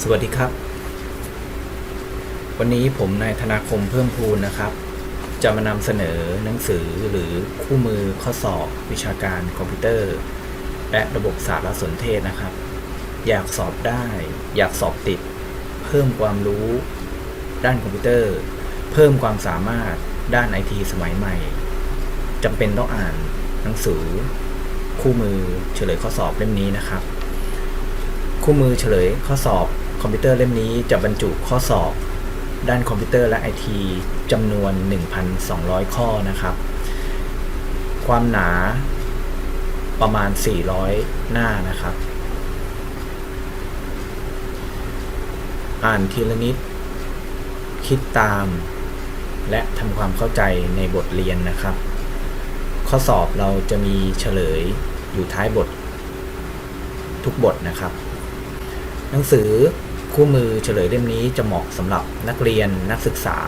สวัสดีครับ วันนี้ผมนายธนาคมเพิ่มพูนนะครับ จะมานำเสนอหนังสือหรือคู่มือข้อสอบวิชาการคอมพิวเตอร์ และระบบสารสนเทศนะครับ อยากสอบได้ อยากสอบติด เพิ่มความรู้ ด้านคอมพิวเตอร์ เพิ่มความสามารถด้านไอทีสมัยใหม่จำเป็นต้องอ่านหนังสือ คู่มือเฉลยข้อสอบเล่มนี้นะครับ คู่มือเฉลยข้อสอบ คอมพิวเตอร์เล่มนี้จะบรรจุข้อสอบ ด้านคอมพิวเตอร์และไอทีจำนวน 1,200 ข้อนะครับ ความหนาประมาณ 400 หน้านะครับ อ่านทีละนิด คิดตาม และทำความเข้าใจในบทเรียนนะครับ ข้อสอบเราจะมีเฉลยอยู่ท้ายบท ทุกบทนะครับ หนังสือ คู่มือเฉลยเล่มนี้จะเหมาะสำหรับนักเรียนนักศึกษา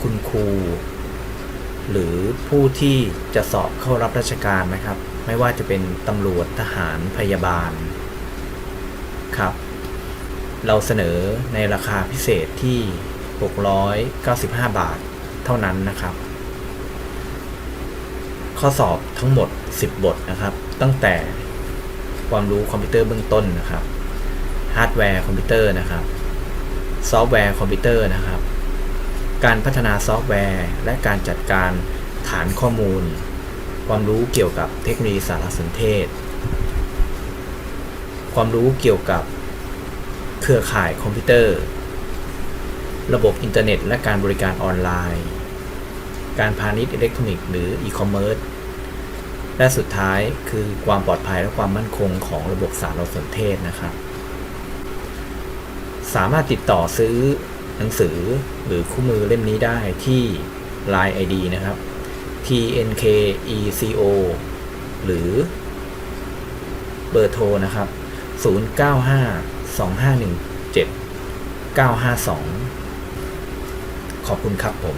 คุณครู หรือผู้ที่จะสอบเข้ารับราชการนะครับ ไม่ว่าจะเป็นตำรวจทหารพยาบาลครับ เราเสนอในราคาพิเศษที่ 695 บาทเท่านั้นนะครับ ข้อสอบทั้งหมด 10 บทนะครับ ตั้งแต่ความรู้คอมพิวเตอร์เบื้องต้นนะครับ ฮาร์ดแวร์คอมพิวเตอร์นะครับ ซอฟต์แวร์คอมพิวเตอร์นะครับ การพัฒนาซอฟต์แวร์ และการจัดการฐานข้อมูล ความรู้เกี่ยวกับเทคโนโลยีสารสนเทศ ความรู้เกี่ยวกับเครือข่ายคอมพิวเตอร์ ระบบอินเทอร์เน็ต และการบริการออนไลน์ การพาณิชย์อิเล็กทรอนิกส์หรืออีคอมเมิร์ซและสุดท้ายคือความปลอดภัยและความมั่นคงของระบบสารสนเทศนะครับ สามารถติดต่อซื้อหนังสือหรือคู่มือเล่มนี้ได้ที่ Line ID นะครับ tnkeco หรือเบอร์โทรนะครับ 095 2517 952 ขอบคุณครับผม